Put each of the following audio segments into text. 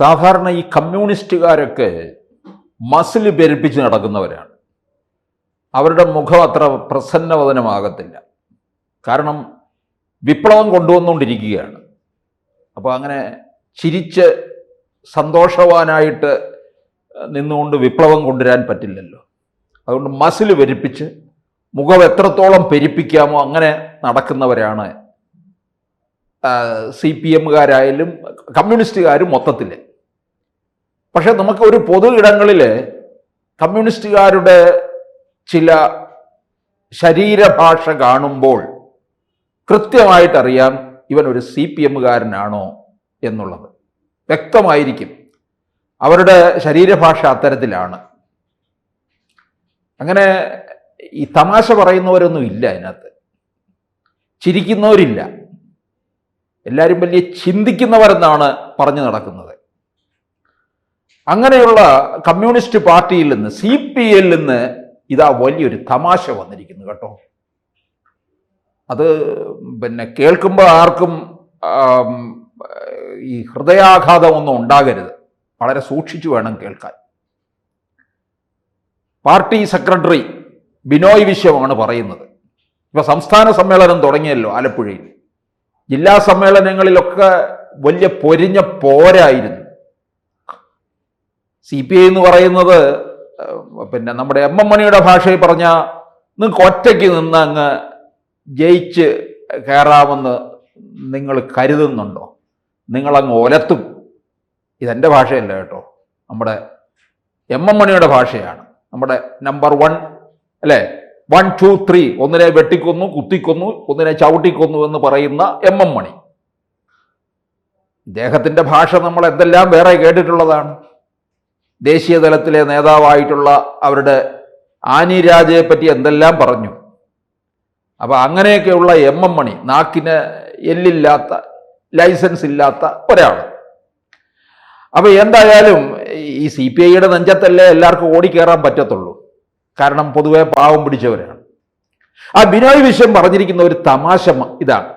സാധാരണ ഈ കമ്മ്യൂണിസ്റ്റുകാരൊക്കെ മസിൽ പെരുപ്പിച്ച് നടക്കുന്നവരാണ്. അവരുടെ മുഖം അത്ര പ്രസന്നവദനമാകത്തില്ല. കാരണം വിപ്ലവം കൊണ്ടുവന്നുകൊണ്ടിരിക്കുകയാണ്. അപ്പോൾ അങ്ങനെ ചിരിച്ച് സന്തോഷവാനായിട്ട് നിന്നുകൊണ്ട് വിപ്ലവം കൊണ്ടുവരാൻ പറ്റില്ലല്ലോ. അതുകൊണ്ട് മസിൽ പെരുപ്പിച്ച് മുഖം എത്രത്തോളം പെരുപ്പിക്കാമോ അങ്ങനെ നടക്കുന്നവരാണ് സി പി എമ്മുകാരായാലും കമ്മ്യൂണിസ്റ്റുകാരും മൊത്തത്തിൽ പക്ഷെ നമുക്ക് ഒരു പൊതു ഇടങ്ങളിൽ കമ്മ്യൂണിസ്റ്റുകാരുടെ ചില ശരീരഭാഷ കാണുമ്പോൾ കൃത്യമായിട്ടറിയാം ഇവൻ ഒരു സി പി എമ്മുകാരനാണോ എന്നുള്ളത്. വ്യക്തമായിരിക്കും. അവരുടെ ശരീരഭാഷ അത്തരത്തിലാണ്. അങ്ങനെ ഈ തമാശ പറയുന്നവരൊന്നും ഇല്ല അതിനകത്ത്. ചിരിക്കുന്നവരില്ല. എല്ലാവരും വലിയ ചിന്തിക്കുന്നവരെന്നാണ് പറഞ്ഞു നടക്കുന്നത്. അങ്ങനെയുള്ള കമ്മ്യൂണിസ്റ്റ് പാർട്ടിയിൽ നിന്ന് സി പി എല്ലിൽ നിന്ന് ഇതാ വലിയൊരു തമാശ വന്നിരിക്കുന്നു കേട്ടോ. അത് പിന്നെ കേൾക്കുമ്പോൾ ആർക്കും ഈ ഹൃദയാഘാതമൊന്നും ഉണ്ടാകരുത്. വളരെ സൂക്ഷിച്ചു വേണം കേൾക്കാൻ. പാർട്ടി സെക്രട്ടറി ബിനോയ് വിശ്വമാണ് പറയുന്നത്. ഇപ്പൊ സംസ്ഥാന സമ്മേളനം തുടങ്ങിയല്ലോ ആലപ്പുഴയിൽ. ജില്ലാ സമ്മേളനങ്ങളിലൊക്കെ വലിയ പൊരിഞ്ഞ പോരായിരുന്നു. സി പി ഐ എന്ന് പറയുന്നത് പിന്നെ നമ്മുടെ എം എം മണിയുടെ ഭാഷയിൽ പറഞ്ഞ നിങ്ങൾക്ക് ഒറ്റയ്ക്ക് നിന്ന് അങ്ങ് ജയിച്ച് കയറാമെന്ന് നിങ്ങൾ കരുതുന്നുണ്ടോ? നിങ്ങളങ്ങ് ഒലത്തും. ഇതെന്റെ ഭാഷയല്ല കേട്ടോ. നമ്മുടെ എം എം മണിയുടെ ഭാഷയാണ്. നമ്മുടെ നമ്പർ വൺ അല്ലേ? വൺ ടു ത്രീ ഒന്നിനെ വെട്ടിക്കൊന്നു കുത്തിക്കൊന്നു ഒന്നിനെ ചവിട്ടിക്കൊന്നു എന്ന് പറയുന്ന എം എം മണി. ഇദ്ദേഹത്തിന്റെ ഭാഷ നമ്മൾ എന്തെല്ലാം വേറെ കേട്ടിട്ടുള്ളതാണ്. ദേശീയ തലത്തിലെ നേതാവായിട്ടുള്ള അവരുടെ ആനി രാജയെ പറ്റി എന്തെല്ലാം പറഞ്ഞു? അപ്പോൾ അങ്ങനെയൊക്കെയുള്ള എം എം മണി നാക്കിന് എല്ലില്ലാത്ത ലൈസൻസ് ഇല്ലാത്ത ഒരാൾ അപ്പോൾ എന്തായാലും ഈ സി പി ഐയുടെ നെഞ്ചത്തല്ലേ എല്ലാവർക്കും ഓടിക്കയറാൻ പറ്റത്തുള്ളൂ. കാരണം പൊതുവേ പാവം പിടിച്ചവരാണ്. ആ ബിനോയ് വിശ്വം പറഞ്ഞിരിക്കുന്ന ഒരു തമാശ ഇതാണ്.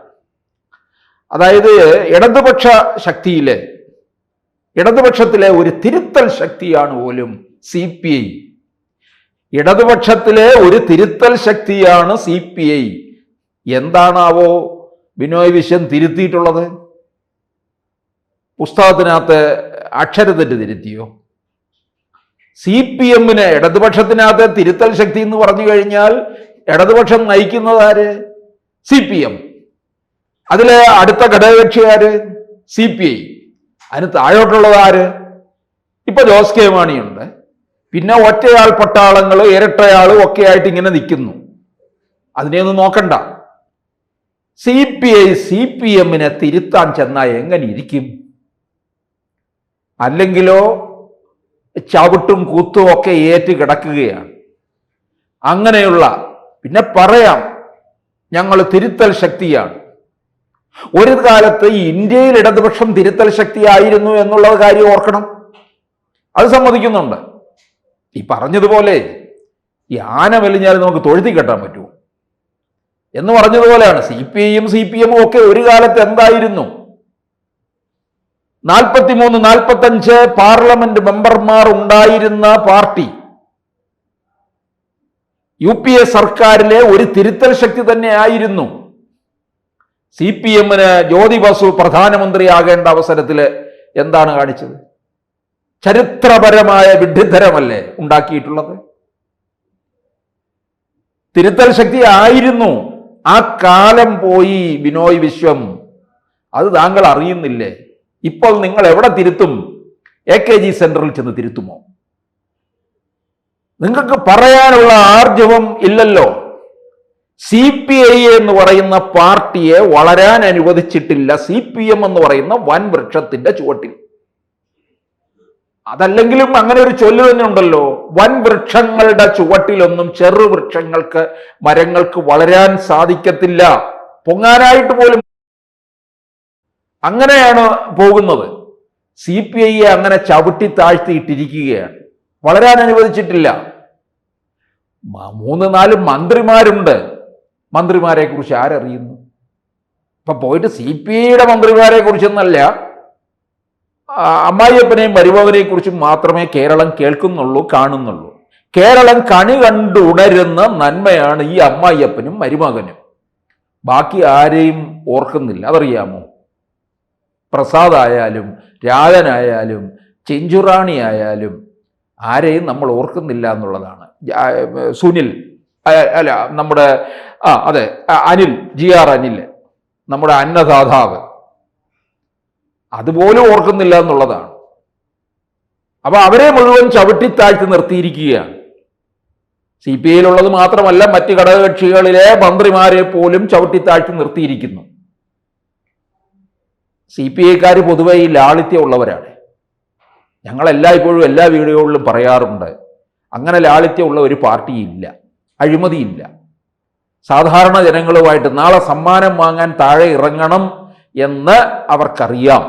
അതായത് ഇടതുപക്ഷ ശക്തിയിലെ ഇടതുപക്ഷത്തിലെ ഒരു തിരുത്തൽ ശക്തിയാണ് പോലും സി പി ഐ. ഇടതുപക്ഷത്തിലെ ഒരു തിരുത്തൽ ശക്തിയാണ് സി പി ഐ. എന്താണാവോ ബിനോയ് വിശ്വൻ തിരുത്തിയിട്ടുള്ളത്? പുസ്തകത്തിനകത്ത് അക്ഷരതെറ്റ് തിരുത്തിയോ? സി പി എമ്മിന് ഇടതുപക്ഷത്തിനകത്ത് തിരുത്തൽ ശക്തി എന്ന് പറഞ്ഞു കഴിഞ്ഞാൽ ഇടതുപക്ഷം നയിക്കുന്നത് ആര്? C P M. അതിലെ അടുത്ത ഘടകകക്ഷിയാര് സി പി ഐ. അതിന് താഴോട്ടുള്ളത് ആര്? ഇപ്പൊ ജോസ് കെ മാണിയുണ്ട് പിന്നെ ഒറ്റയാൾ പട്ടാളങ്ങൾ ഇരട്ടയാളും ഒക്കെ ആയിട്ട് ഇങ്ങനെ നിൽക്കുന്നു. അതിനെയൊന്നും നോക്കണ്ട. C P I C P എമ്മിനെ തിരുത്താൻ ചെന്നാൽ എങ്ങനെ ഇരിക്കും? അല്ലെങ്കിലോ ചവിട്ടും കൂത്തും ഒക്കെ ഏറ്റ് കിടക്കുകയാണ്. അങ്ങനെയുള്ള പിന്നെ പറയാം ഞങ്ങൾ തിരുത്തൽ ശക്തിയാണ്. ഒരു കാലത്ത് ഇന്ത്യയിൽ ഇടതുപക്ഷം തിരുത്തൽ ശക്തിയായിരുന്നു എന്നുള്ള കാര്യം ഓർക്കണം. അത് സമ്മതിക്കുന്നുണ്ട്. ഈ പറഞ്ഞതുപോലെ ഈ ആന വലിഞ്ഞാൽ നമുക്ക് തൊഴുതി കെട്ടാൻ പറ്റുമോ? എന്ന് പറഞ്ഞതുപോലെയാണ്. സി പി ഐയും സി പി എമ്മും ഒക്കെ ഒരു കാലത്ത് എന്തായിരുന്നു? നാൽപ്പത്തിമൂന്ന് നാൽപ്പത്തഞ്ച് പാർലമെന്റ് മെമ്പർമാർ ഉണ്ടായിരുന്ന പാർട്ടി. യു പി എ സർക്കാരിലെ ഒരു തിരുത്തൽ ശക്തി തന്നെ ആയിരുന്നു. സി പി എമ്മിന് ജ്യോതി ബസു പ്രധാനമന്ത്രിയാകേണ്ട അവസരത്തിൽ എന്താണ് കാണിച്ചത്? ചരിത്രപരമായ വിഡ്ഢിത്തരമല്ലേ ഉണ്ടാക്കിയിട്ടുള്ളത്? തിരുത്തൽ ശക്തി ആയിരുന്നു. ആ കാലം പോയി ബിനോയ് വിശ്വം. അത് താങ്കൾ അറിയുന്നില്ലേ? ഇപ്പോൾ നിങ്ങൾ എവിടെ തിരുത്തും? എ കെ ജി സെന്ററിൽ ചെന്ന് തിരുത്തുമോ? നിങ്ങൾക്ക് പറയാനുള്ള ആർജവം ഇല്ലല്ലോ. സി പി ഐ എന്ന് പറയുന്ന പാർട്ടിയെ വളരാൻ അനുവദിച്ചിട്ടില്ല സി പി എം എന്ന് പറയുന്ന വൻ വൃക്ഷത്തിന്റെ ചുവട്ടിൽ. അതല്ലെങ്കിലും അങ്ങനെ ഒരു ചൊല്ല് തന്നെ ഉണ്ടല്ലോ. വൻ വൃക്ഷങ്ങളുടെ ചുവട്ടിലൊന്നും ചെറു വൃക്ഷങ്ങൾക്ക് മരങ്ങൾക്ക് വളരാൻ സാധിക്കത്തില്ല. പൊങ്ങാനായിട്ട് പോലും അങ്ങനെയാണ് പോകുന്നത്. സി പി ഐയെ അങ്ങനെ ചവിട്ടി താഴ്ത്തിയിട്ടിരിക്കുകയാണ്. വളരാൻ അനുവദിച്ചിട്ടില്ല. മൂന്ന് നാല് മന്ത്രിമാരുണ്ട്. മന്ത്രിമാരെ കുറിച്ച് ആരറിയുന്നു? ഇപ്പൊ പോയിട്ട് സി പി ഐയുടെ മന്ത്രിമാരെ കുറിച്ചൊന്നല്ല അമ്മായിയപ്പനെയും മരുമകനെയും കുറിച്ചും മാത്രമേ കേരളം കേൾക്കുന്നുള്ളൂ കാണുന്നുള്ളൂ. കേരളം കണി കണ്ടുണരുന്ന നന്മയാണ് ഈ അമ്മായിയപ്പനും മരുമകനും. ബാക്കി ആരെയും ഓർക്കുന്നില്ല അതറിയാമോ? പ്രസാദായാലും രാജനായാലും ചെഞ്ചുറാണി ആയാലും ആരെയും നമ്മൾ ഓർക്കുന്നില്ല എന്നുള്ളതാണ്. സുനിൽ അല്ല നമ്മുടെ ആ അതെ അനിൽ ജി ആർ അനിൽ നമ്മുടെ അന്നദാതാവ്. അതുപോലും ഓർക്കുന്നില്ല എന്നുള്ളതാണ്. അപ്പൊ അവരെ മുഴുവൻ ചവിട്ടിത്താഴ്ത്തി നിർത്തിയിരിക്കുകയാണ്. സി പി ഐയിലുള്ളത് മാത്രമല്ല മറ്റ് ഘടകകക്ഷികളിലെ മന്ത്രിമാരെ പോലും ചവിട്ടിത്താഴ്ത്തി നിർത്തിയിരിക്കുന്നു. സി പി ഐക്കാർ പൊതുവെ ഈ ലാളിത്യമുള്ളവരാണ് ഞങ്ങളെല്ലായ്പ്പോഴും എല്ലാ വീഡിയോകളിലും പറയാറുണ്ട് അങ്ങനെ ലാളിത്യമുള്ള ഒരു പാർട്ടിയില്ല. അഴിമതിയില്ല. സാധാരണ ജനങ്ങളുമായിട്ട് നാളെ സമ്മാനം വാങ്ങാൻ താഴെ ഇറങ്ങണം എന്ന് അവർക്കറിയാം.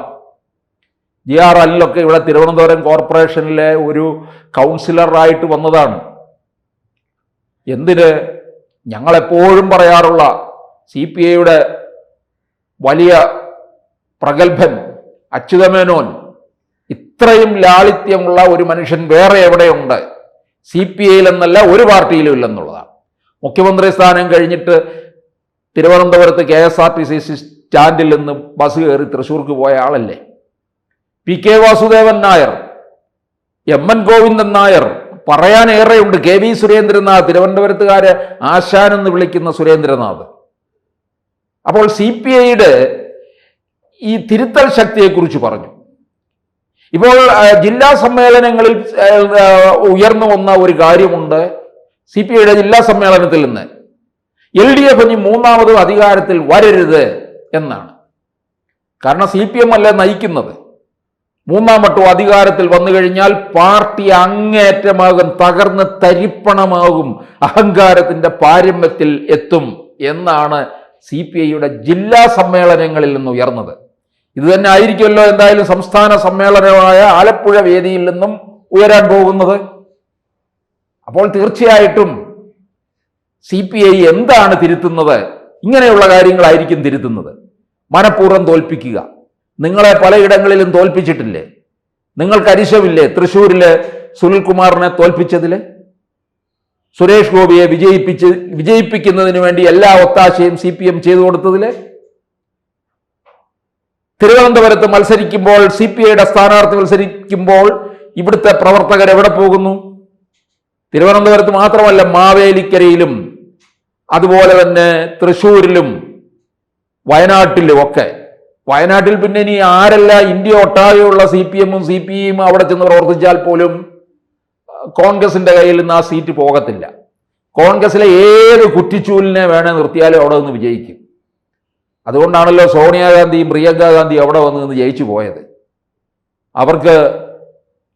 ജി ആർ അല്ലൊക്കെ ഇവിടെ തിരുവനന്തപുരം കോർപ്പറേഷനിലെ ഒരു കൗൺസിലറായിട്ട് വന്നതാണ്. എന്തിന്? ഞങ്ങളെപ്പോഴും പറയാറുള്ള സി പി ഐയുടെ വലിയ പ്രഗത്ഭൻ അച്യുതമേനോൻ ഇത്രയും ലാളിത്യമുള്ള ഒരു മനുഷ്യൻ വേറെ എവിടെയുണ്ട്? സി പി ഐയിൽ എന്നല്ല ഒരു പാർട്ടിയിലും ഇല്ലെന്നുള്ളതാണ്. മുഖ്യമന്ത്രി സ്ഥാനം കഴിഞ്ഞിട്ട് തിരുവനന്തപുരത്ത് K S R T C സ്റ്റാൻഡിൽ നിന്ന് ബസ് കയറി തൃശ്ശൂർക്ക് പോയ ആളല്ലേ? P K Vasudevan Nair M N Govindan Nair പറയാൻ ഏറെയുണ്ട് കെ വി സുരേന്ദ്രനാഥ് തിരുവനന്തപുരത്തുകാര് ആശാൻ എന്ന് വിളിക്കുന്ന സുരേന്ദ്രനാഥ്. അപ്പോൾ സി പി ഐയുടെ ഈ തിരുത്തൽ ശക്തിയെക്കുറിച്ച് പറഞ്ഞു. ഇപ്പോൾ ജില്ലാ സമ്മേളനങ്ങളിൽ ഉയർന്നു വന്ന ഒരു കാര്യമുണ്ട്. സി പി ഐയുടെ ജില്ലാ സമ്മേളനത്തിൽ നിന്ന്. എൽ ഡി എഫ് ഇനി മൂന്നാമത് അധികാരത്തിൽ വരരുത് എന്നാണ്. കാരണം സി പി എം അല്ലേ നയിക്കുന്നത്. മൂന്നാം വട്ടവും അധികാരത്തിൽ വന്നു കഴിഞ്ഞാൽ പാർട്ടി അങ്ങേറ്റമാകും തകർന്ന് തരിപ്പണമാകും അഹങ്കാരത്തിന്റെ പാരമ്യത്തിൽ എത്തും എന്നാണ് സി പി ഐയുടെ ജില്ലാ സമ്മേളനങ്ങളിൽ നിന്ന് ഉയർന്നത്. ഇത് തന്നെ ആയിരിക്കുമല്ലോ എന്തായാലും സംസ്ഥാന സമ്മേളനമായ ആലപ്പുഴ വേദിയിൽ നിന്നും ഉയരാൻ പോകുന്നത്. അപ്പോൾ തീർച്ചയായിട്ടും സി പി ഐ എന്താണ് തിരുത്തുന്നത്? ഇങ്ങനെയുള്ള കാര്യങ്ങളായിരിക്കും തിരുത്തുന്നത്. മനഃപൂർവം തോൽപ്പിക്കുക. നിങ്ങളെ പലയിടങ്ങളിലും തോൽപ്പിച്ചിട്ടില്ലേ? നിങ്ങൾക്ക് അരിശമില്ലേ? തൃശ്ശൂരിൽ സുനിൽകുമാറിനെ തോൽപ്പിച്ചതിൽ സുരേഷ് ഗോപിയെ വിജയിപ്പിച്ച് വിജയിപ്പിക്കുന്നതിന് വേണ്ടി എല്ലാ ഒത്താശയും സി പി എം ചെയ്തു കൊടുത്തതിൽ? തിരുവനന്തപുരത്ത് മത്സരിക്കുമ്പോൾ സി പി ഐയുടെ സ്ഥാനാർത്ഥി മത്സരിക്കുമ്പോൾ ഇവിടുത്തെ പ്രവർത്തകർ എവിടെ പോകുന്നു? തിരുവനന്തപുരത്ത് മാത്രമല്ല മാവേലിക്കരയിലും അതുപോലെ തന്നെ തൃശൂരിലും വയനാട്ടിലും ഒക്കെ. വയനാട്ടിൽ പിന്നെ ഇനി ആരല്ല ഇന്ത്യ ഒട്ടാകെയുള്ള സി പി എമ്മും സി പി ഐയും അവിടെ ചെന്ന് പ്രവർത്തിച്ചാൽ പോലും കോൺഗ്രസിന്റെ കയ്യിൽ നിന്ന് ആ സീറ്റ് പോകത്തില്ല. കോൺഗ്രസിലെ ഏത് കുറ്റിച്ചൂലിനെ വേണേ നിർത്തിയാലും അവിടെ നിന്ന് വിജയിക്കും. അതുകൊണ്ടാണല്ലോ സോണിയാഗാന്ധിയും പ്രിയങ്ക ഗാന്ധിയും അവിടെ വന്ന് നിന്ന് ജയിച്ചു പോയത്. അവർക്ക്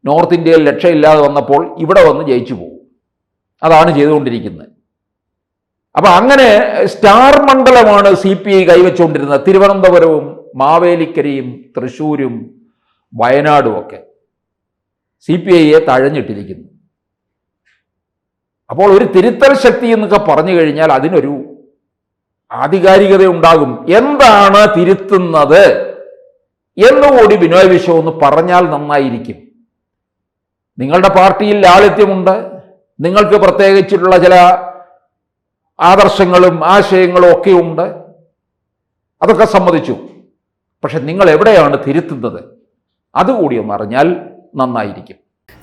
നോർത്ത് ഇന്ത്യയിൽ രക്ഷയില്ലാതെ വന്നപ്പോൾ ഇവിടെ വന്ന് ജയിച്ചു പോകും. അതാണ് ചെയ്തുകൊണ്ടിരിക്കുന്നത്. അപ്പോൾ അങ്ങനെ സ്റ്റാർ മണ്ഡലമാണ് സി പി ഐ കൈവച്ചുകൊണ്ടിരുന്നത്. തിരുവനന്തപുരവും മാവേലിക്കരയും തൃശ്ശൂരും വയനാടും ഒക്കെ സി പി ഐയെ തഴഞ്ഞിട്ടിരിക്കുന്നു. അപ്പോൾ ഒരു തിരുത്തൽ ശക്തി എന്നൊക്കെ പറഞ്ഞു കഴിഞ്ഞാൽ അതിനൊരു ആധികാരികത ഉണ്ടാകും. എന്താണ് തിരുത്തുന്നത്? എന്നുകൂടി ബിനോയ് വിശ്വം ഒന്ന് പറഞ്ഞാൽ നന്നായിരിക്കും. നിങ്ങളുടെ പാർട്ടിയിൽ ലാളിത്യമുണ്ട്. നിങ്ങൾക്ക് പ്രത്യേകിച്ചിട്ടുള്ള ചില ആദർശങ്ങളും ആശയങ്ങളും ഒക്കെ ഉണ്ട്. അതൊക്കെ സമ്മതിച്ചു. പക്ഷെ നിങ്ങൾ എവിടെയാണ് തിരുത്തുന്നത്? അതുകൂടി ഒന്ന് അറിഞ്ഞാൽ നന്നായിരിക്കും.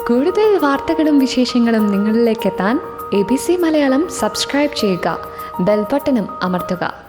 കൂടുതൽ വാർത്തകളും വിശേഷങ്ങളും നിങ്ങളിലേക്ക് എത്താൻ A B C Malayalam subscribe ചെയ്യുക. ബെൽബട്ടനും അമർത്തുക.